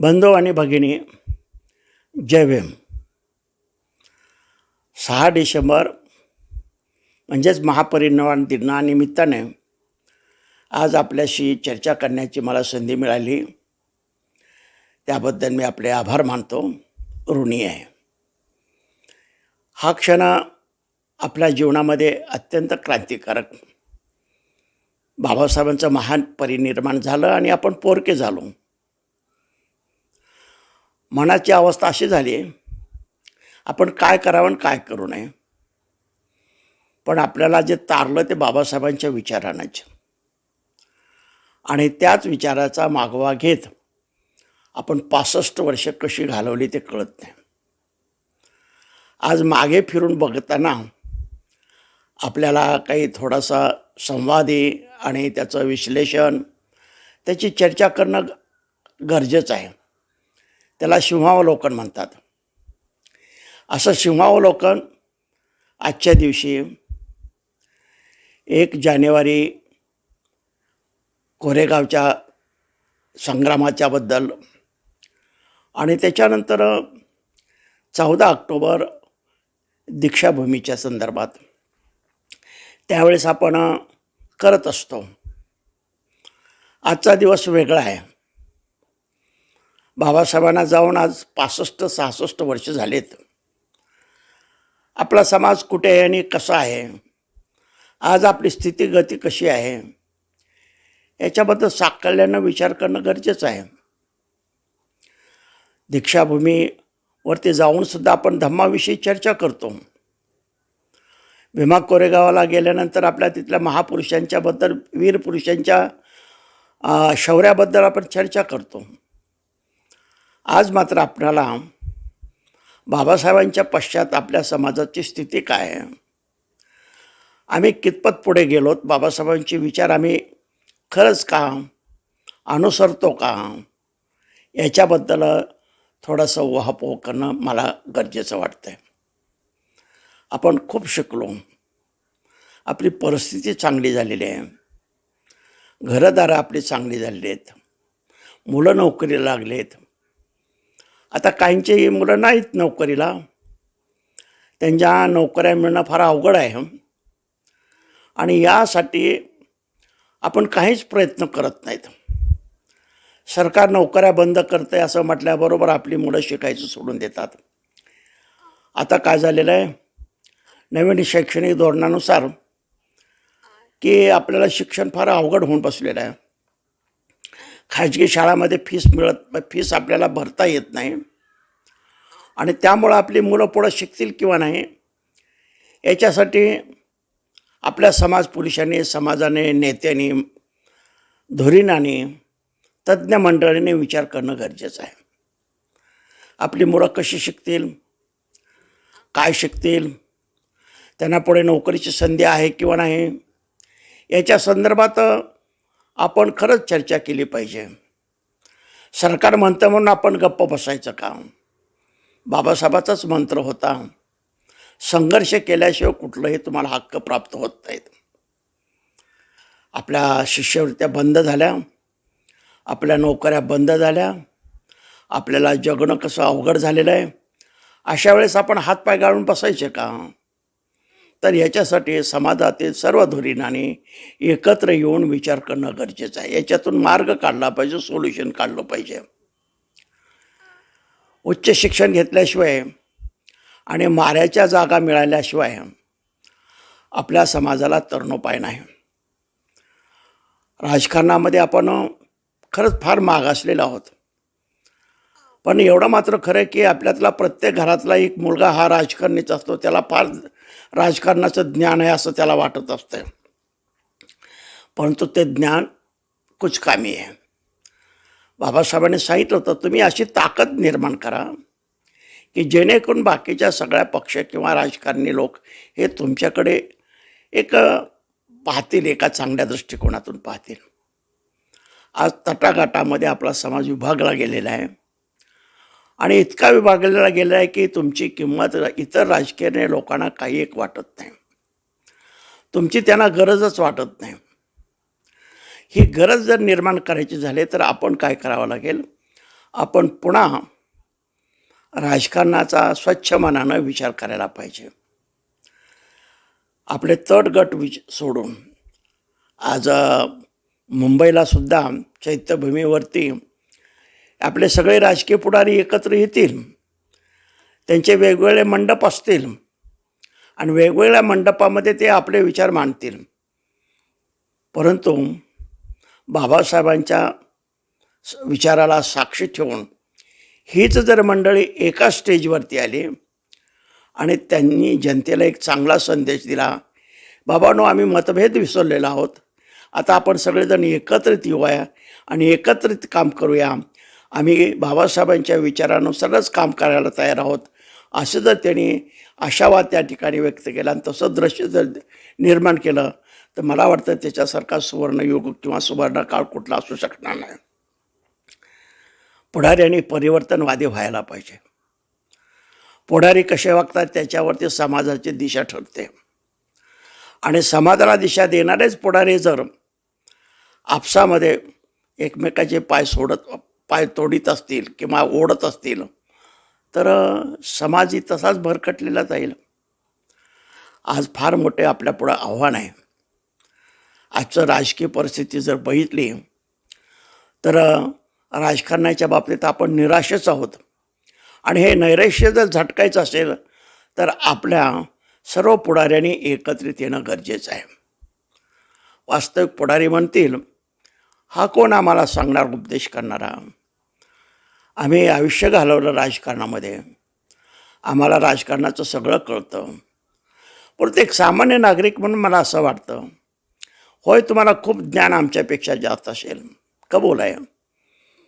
बंधू आणि भगिनी जय भीम. सहा डिसेंबर म्हणजेच महापरिनिर्वाण दिनानिमित्ताने आज आपल्याशी चर्चा करण्याची मला संधी मिळाली. त्याबद्दल मी आपले आभार मानतो. ऋणी आहे. हा क्षण आपल्या जीवनामध्ये अत्यंत क्रांतिकारक. बाबासाहेबांचं महान परिनिर्माण झालं आणि आपण पोरके झालो. मनाची अवस्था अशी झाली आहे. आपण काय करावं आणि काय करू नये. पण आपल्याला जे तारलं ते बाबासाहेबांच्या विचारानंच. आणि त्याच विचाराचा मागोवा घेत आपण पासष्ट वर्ष कशी घालवली ते कळत नाही. आज मागे फिरून बघताना आपल्याला काही थोडासा संवादी आणि त्याचं विश्लेषण त्याची चर्चा करणं गरजेचं आहे. त्याला सिंहावलोकन म्हणतात. असं सिंहावलोकन आजच्या दिवशी एक जानेवारी कोरेगावच्या संग्रामाच्याबद्दल आणि त्याच्यानंतर चौदा ऑक्टोबर दीक्षाभूमीच्या संदर्भात. त्यावेळेस आपण करत असतो. आजचा दिवस वेगळा आहे. बाबासाहेबांना जाऊन आज पासष्ट सहासष्ट वर्ष झालेत. आपला समाज कुठे आहे आणि कसा आहे? आज आपली स्थिती गती कशी आहे? याच्याबद्दल साकल्यानं विचार करणं गरजेचं आहे. दीक्षाभूमीवरती जाऊनसुद्धा आपण धम्माविषयी चर्चा करतो. भीमा कोरेगावाला गेल्यानंतर आपल्या तिथल्या महापुरुषांच्याबद्दल वीर पुरुषांच्या शौर्याबद्दल आपण चर्चा करतो. आज मात्र आपल्याला बाबासाहेबांच्या पश्चात आपल्या समाजाची स्थिती काय आहे? आम्ही कितपत पुढे गेलोत? बाबासाहेबांचे विचार आम्ही खरंच का? अनुसरतो का? याच्याबद्दल थोडंसं वाहपोह करणं मला गरजेचं वाटतं आहे आपण खूप शिकलो. आपली परिस्थिती चांगली झालेली आहे. घरदारं आपली चांगली झालेली आहेत. मुलं नोकरीला लागलेत. आता काहींची मुलं नाहीत नोकरीला. त्यांच्या नोकऱ्या मिळणं फार अवघड आहे. आणि यासाठी आपण काहीच प्रयत्न करत नाहीत. सरकार नोकऱ्या बंद करतं आहे असं म्हटल्याबरोबर आपली मुलं शिकायचं सोडून देतात. आता काय झालेलं आहे? नवीन शैक्षणिक धोरणानुसार की आपल्याला शिक्षण फार अवघड होऊन बसलेलं आहे. खाजगी शाळामध्ये फीस मिळत फीस आपल्याला भरता येत नाही. आणि त्यामुळं आपली मुलं पुढं शिकतील किंवा नाही याच्यासाठी आपल्या समाज पुरुषांनी समाजाने नेत्यांनी धोरिणाने तज्ज्ञ मंडळीने विचार करणं गरजेचं आहे. आपली मुलं कशी शिकतील काय शिकतील त्यांना पुढे नोकरीची संधी आहे किंवा नाही याच्या संदर्भात आपण खरंच चर्चा केली पाहिजे. सरकार म्हणतं म्हणून आपण गप्प बसायचं का? बाबासाहेबाचाच मंत्र होता. संघर्ष केल्याशिवाय कुठलंही तुम्हाला हक्क प्राप्त होत नाहीत. आपल्या शिष्यवृत्त्या बंद झाल्या. आपल्या नोकऱ्या बंद झाल्या. आपल्याला जगणं कसं अवघड झालेलं आहे? अशा वेळेस आपण हातपाय गाळून बसायचे का? तर याच्यासाठी समाजातील सर्व धुरीणाने एकत्र येऊन विचार करणं गरजेचं आहे. याच्यातून मार्ग काढला पाहिजे सोल्युशन काढलं पाहिजे. उच्च शिक्षण घेतल्याशिवाय आणि माऱ्याच्या जागा मिळाल्याशिवाय आपल्या समाजाला तरणोपाय नाही. राजकारणामध्ये आपण खरंच फार मागासलेलो आहोत. पण एवढं मात्र खरं की आपल्यातला प्रत्येक घरातला एक मुलगा हा राजकारणीच असतो त्याला फार राजकारणाचं ज्ञान आहे असं त्याला वाटत असतं. परंतु ते ज्ञान कुछ कामी आहे. बाबासाहेबांनी सांगितलं होतं तुम्ही अशी ताकद निर्माण करा की जेणेकरून बाकीच्या सगळ्या पक्ष किंवा राजकारणी लोक हे तुमच्याकडे एक पाहतील एका चांगल्या दृष्टिकोनातून पाहतील. आज तटागाटामध्ये आपला समाज विभागला गेलेला आहे. आणि इतका विभागलेला गेला आहे की तुमची किंमत इतर राजकीय लोकांना काही एक वाटत नाही. तुमची त्यांना गरजच वाटत नाही. ही गरज जर निर्माण करायची झाली तर आपण काय करावं लागेल? आपण पुन्हा राजकारणाचा स्वच्छ मनानं विचार करायला पाहिजे. आपले तटगट विच सोडून आज मुंबईला सुद्धा चैत्यभूमीवरती आपले सगळे राजकीय पुढारी एकत्र येतील. त्यांचे वेगवेगळे मंडप असतील. आणि वेगवेगळ्या मंडपामध्ये ते आपले विचार मांडतील. परंतु बाबासाहेबांच्या स- विचाराला साक्षी ठेवून हीच जर मंडळी एका स्टेजवरती आली आणि त्यांनी जनतेला एक चांगला संदेश दिला बाबांनो आम्ही मतभेद विसरलेलो आहोत. आता आपण सगळेजण एकत्रित येऊया आणि एकत्रित काम करूया. आम्ही बाबासाहेबांच्या विचारानुसारच काम करायला तयार आहोत असं जर त्यांनी आशावाद त्या ठिकाणी व्यक्त केला आणि तसं दृश्य जर निर्माण केलं तर मला वाटतं त्याच्यासारखा सुवर्णयुग किंवा सुवर्ण काळ कुठला असू शकणार नाही. पुढाऱ्यांनी परिवर्तनवादी व्हायला पाहिजे. पुढारी कसे वागतात त्याच्यावरती समाजाची दिशा ठरते. आणि समाजाला दिशा देणारेच पुढारी जर आपसामध्ये एकमेकाचे पाय सोडत पाय तोडीत असतील किंवा ओढत असतील तर समाजही तसाच भरकटलेला जाईल. आज फार मोठे आपल्यापुढं आव्हान आहे. आजचं राजकीय परिस्थिती जर बघितली तर राजकारणाच्या बाबतीत आपण निराशच आहोत. आणि हे नैराश्य जर झटकायचं असेल तर आपल्या सर्व पुढाऱ्यांनी एकत्रित येणं गरजेचं आहे. वास्तविक पुढारी म्हणतील हा कोण आम्हाला सांगणार उपदेश करणारा? आम्ही आयुष्य घालवलं राजकारणामध्ये. आम्हाला राजकारणाचं सगळं कळतं. परंतु एक सामान्य नागरिक म्हणून मला असं वाटतं होय तुम्हाला खूप ज्ञान आमच्यापेक्षा जास्त असेल कबूल आहे.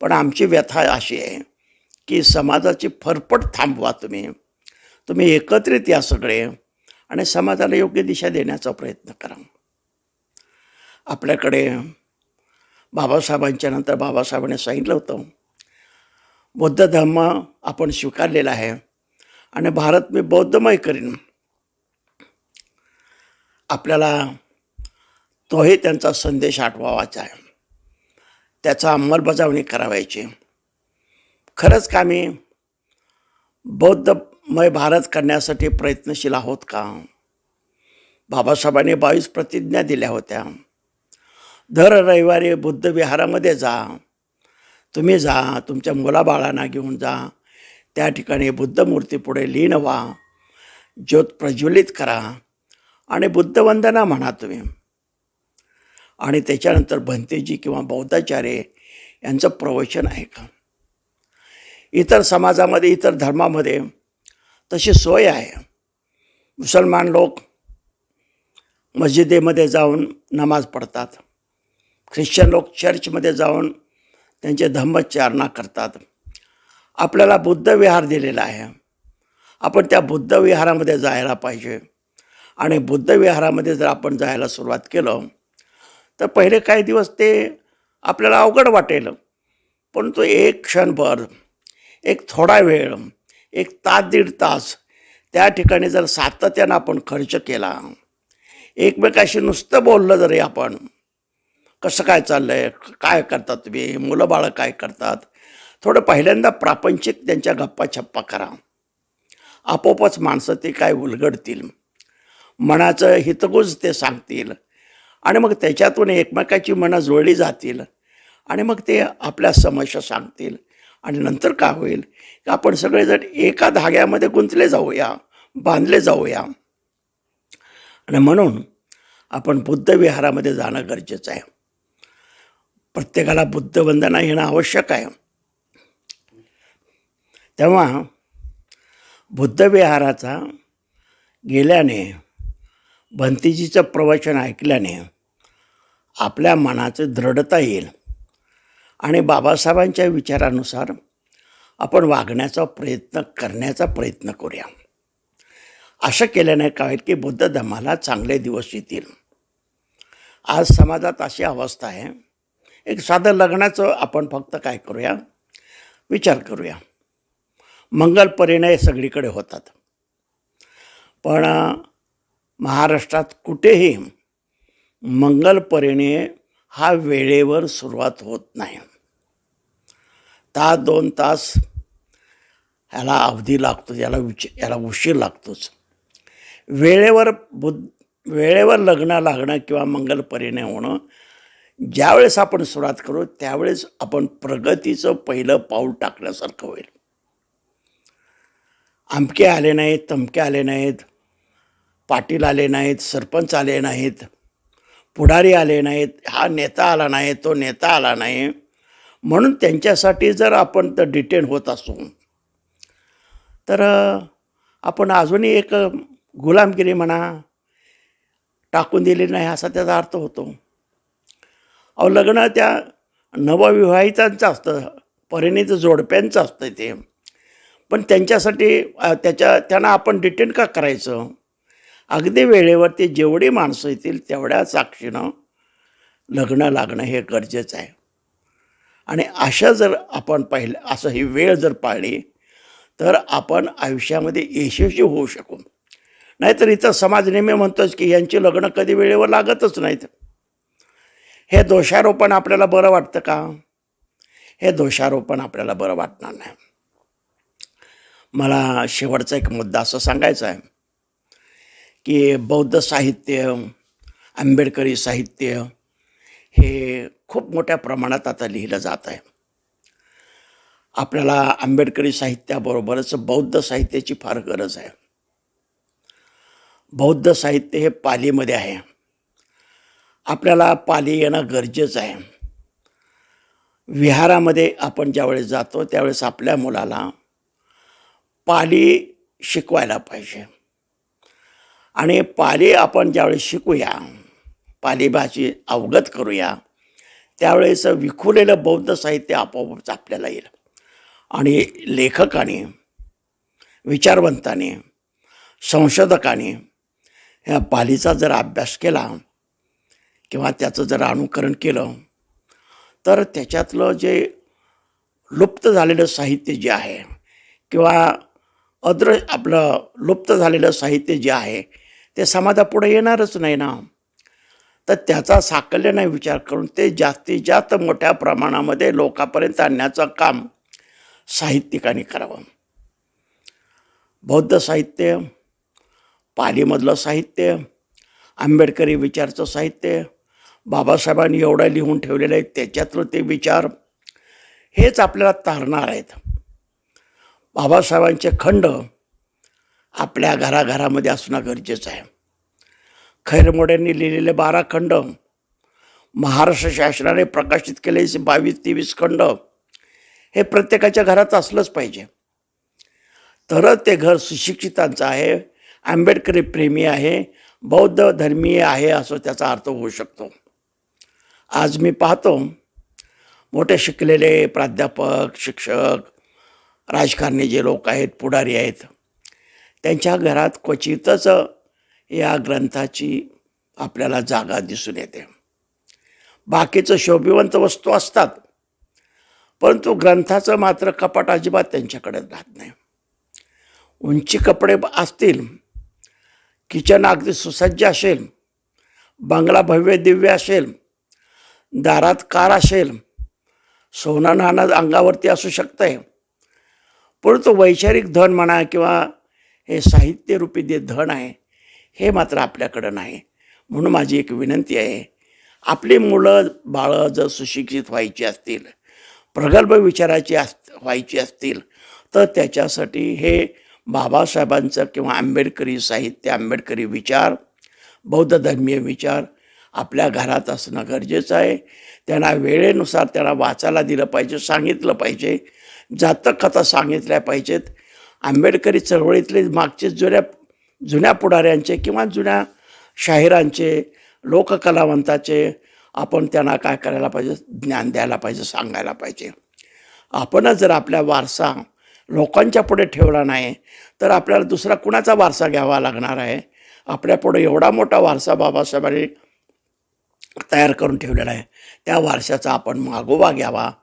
पण आमची व्यथा अशी आहे की समाजाची फरफट थांबवा तुम्ही. तुम्ही एकत्रित या सगळे आणि समाजाला योग्य दिशा देण्याचा प्रयत्न करा. आपल्याकडे बाबासाहेबांच्या नंतर बाबासाहेबांनी सांगितलं होतं बौद्ध धर्म आपण स्वीकारलेला आहे. आणि भारत मी बौद्धमय करीन. आपल्याला तोही त्यांचा संदेश आठवावाचा आहे. त्याचा अंमलबजावणी करावायची. खरंच का मी बौद्धमय भारत करण्यासाठी प्रयत्नशील आहोत का? बाबासाहेबांनी बावीस प्रतिज्ञा दिल्या होत्या. दर रविवारी बुद्ध विहारामध्ये जा. तुम्ही जा तुमच्या मुलाबाळांना घेऊन जा. त्या ठिकाणी बुद्ध मूर्तीपुढे लीन व्हा ज्योत प्रज्वलित करा आणि बुद्धवंदना म्हणा तुम्ही. आणि त्याच्यानंतर भंतेजी किंवा बौद्धाचार्य यांचं प्रवचन ऐका. इतर समाजामध्ये इतर धर्मामध्ये तशी सोय आहे. मुसलमान लोक मस्जिदेमध्ये जाऊन नमाज पडतात ख्रिश्चन लोक चर्चमध्ये जाऊन त्यांचे धम्मचारणा करतात. आपल्याला बुद्ध विहार दिलेला आहे. आपण त्या बुद्ध विहारामध्ये जायला पाहिजे. आणि बुद्ध विहारामध्ये जर आपण जायला सुरुवात केलं तर पहिले काही दिवस ते आपल्याला अवघड वाटेल. परंतु एक क्षणभर एक थोडा वेळ एक तास दीड तास त्या ठिकाणी जर सातत्यानं आपण खर्च केला एकमेकाशी नुसतं बोललं जरी आपण कसं काय चाललं आहे काय करतात तुम्ही? मुलं बाळं काय करतात? थोडं पहिल्यांदा प्रापंचिक त्यांच्या गप्पा छप्पा करा. आपोआपच माणसं ते काय उलगडतील? मनाचं हितगुज ते सांगतील. आणि मग त्याच्यातून एकमेकाची मनं जुळली जातील. आणि मग ते आपल्या समस्या सांगतील. आणि नंतर काय होईल? की आपण सगळेजण एका धाग्यामध्ये गुंतले जाऊया बांधले जाऊया. आणि म्हणून आपण बुद्ध विहारामध्ये जाणं गरजेचं आहे. प्रत्येकाला बुद्धवंदना येणं आवश्यक आहे. तेव्हा बुद्धविहाराचा गेल्याने भंतीजीचं प्रवचन ऐकल्याने आपल्या मनाचं दृढता येईल. आणि बाबासाहेबांच्या विचारानुसार आपण वागण्याचा प्रयत्न करण्याचा प्रयत्न करूया. असं केल्याने काय होईल की बुद्ध धर्माला चांगले दिवस येतील. आज समाजात अशी अवस्था आहे एक साधं लग्नाचं आपण फक्त काय करूया? विचार करूया. मंगल परिणय सगळीकडे होतात. पण महाराष्ट्रात कुठेही मंगल परिणय हा वेळेवर सुरुवात होत नाही. तास दोन तास ह्याला अवधी लागतो याला विच याला उशीर लागतोच. वेळेवर बुद्ध वेळेवर लग्न लागणं किंवा मंगल परिणय होणं ज्यावेळेस आपण सुरुवात करू त्यावेळेस आपण प्रगतीचं पहिलं पाऊल टाकल्यासारखं होईल. आमके आले नाहीत तमके आले नाहीत पाटील आले नाहीत सरपंच आले नाहीत पुढारी आले नाहीत हा नेता आला नाही तो नेता आला नाही. म्हणून त्यांच्यासाठी जर आपण तर डिटेन होत असू तर आपण अजूनही एक गुलामगिरी म्हणा टाकून दिली नाही असा त्याचा अर्थ होतो. अहो लग्न त्या नवविवाहितांचं असतं परिणित जोडप्यांचं असतं ते. पण त्यांच्यासाठी त्याच्या त्यांना आपण डिटेन का करायचं? अगदी वेळेवर ते जेवढी माणसं येतील तेवढ्या साक्षीनं लग्न लागणं हे गरजेचं आहे. आणि अशा जर आपण पाहिलं असं ही वेळ जर पाळली तर आपण आयुष्यामध्ये यशस्वी होऊ शकू. नाहीतर इथं समाज नेहमी म्हणतोच की यांची लग्न कधी वेळेवर लागतच नाहीत. हे दोषारोपण आपल्याला बरं वाटतं का? हे दोषारोपण आपल्याला बरं वाटणार नाही. मला शेवटचा एक मुद्दा असं सांगायचा आहे की बौद्ध साहित्य आंबेडकरी साहित्य हे खूप मोठ्या प्रमाणात आता लिहिलं जात आहे. आपल्याला आंबेडकरी साहित्याबरोबरच बौद्ध साहित्याची फार गरज आहे. बौद्ध साहित्य हे पालीमध्ये आहे. आपल्याला पाली येणं गरजेचं आहे. विहारामध्ये आपण ज्यावेळेस जातो त्यावेळेस आपल्या मुलाला पाली शिकवायला पाहिजे. आणि पाली आपण ज्यावेळेस शिकूया पाली भाषी अवगत करूया त्यावेळेस विखुरलेलं बौद्ध साहित्य आपोआपच आपल्याला येईल. आणि लेखकाने विचारवंताने संशोधकाने ह्या पालीचा जर अभ्यास केला किंवा त्याचं जर अनुकरण केलं तर त्याच्यातलं जे लुप्त झालेलं साहित्य जे आहे किंवा अद्र आपलं लुप्त झालेलं साहित्य जे आहे ते समाजापुढे येणारच नाही ना. तर त्याचा साकल्याने विचार करून ते जास्तीत जास्त मोठ्या प्रमाणामध्ये लोकांपर्यंत आणण्याचं काम साहित्यिकांनी करावं. बौद्ध साहित्य पालीमधलं साहित्य आंबेडकरी विचारचं साहित्य बाबासाहेबांनी एवढं लिहून ठेवलेलं आहे त्याच्यातलं ते विचार हेच आपल्याला तारणार आहेत. बाबासाहेबांचे खंड आपल्या घराघरामध्ये असणं गरजेचं आहे. खैरमोड्यांनी लिहिलेले बारा खंड महाराष्ट्र शासनाने प्रकाशित केलेले बावीस तेवीस खंड हे प्रत्येकाच्या घरात असलंच पाहिजे. तरच ते घर सुशिक्षितांचं आहे आंबेडकरी प्रेमी आहे बौद्ध धर्मीय आहे असं त्याचा अर्थ होऊ शकतो. आज मी पाहतो मोठे शिकलेले प्राध्यापक शिक्षक राजकारणी जे लोक आहेत पुढारी आहेत त्यांच्या घरात क्वचितच या ग्रंथाची आपल्याला जागा दिसून येते. बाकीचं शोभिवंत वस्तू असतात परंतु ग्रंथाचं मात्र कपाट अजिबात त्यांच्याकडे राहत नाही. उंची कपडे असतील किचन अगदी सुसज्ज असेल बंगला भव्य दिव्य असेल दारात कार असेल सोनं नाणं अंगावरती असू शकतंय. परंतु वैचारिक धन म्हणा किंवा हे साहित्यरूपी जे धन आहे हे मात्र आपल्याकडं नाही. म्हणून माझी एक विनंती आहे आपली मुलं बाळं जर सुशिक्षित व्हायची असतील प्रगल्भ विचाराची अस व्हायची असतील तर त्याच्यासाठी हे बाबासाहेबांचं किंवा आंबेडकरी साहित्य आंबेडकरी विचार बौद्ध धर्मीय विचार आपल्या घरात असणं गरजेचं आहे. त्यांना वेळेनुसार त्यांना वाचायला दिलं पाहिजे सांगितलं पाहिजे. जातक कथा सांगितल्या पाहिजेत. आंबेडकरी चळवळीतले मागचे जुन्या जुन्या पुढाऱ्यांचे किंवा जुन्या शाहिरांचे लोककलावंताचे आपण त्यांना काय करायला पाहिजे? ज्ञान द्यायला पाहिजे सांगायला पाहिजे. आपणच जर आपल्या वारसा लोकांच्या पुढे ठेवला नाही तर आपल्याला दुसरा कुणाचा वारसा घ्यावा लागणार आहे? आपल्यापुढे एवढा मोठा वारसा बाबासाहेबांनी तयार करून ठेवलेला आहे. त्या वारशाचा आपण मागोवा घ्यावा.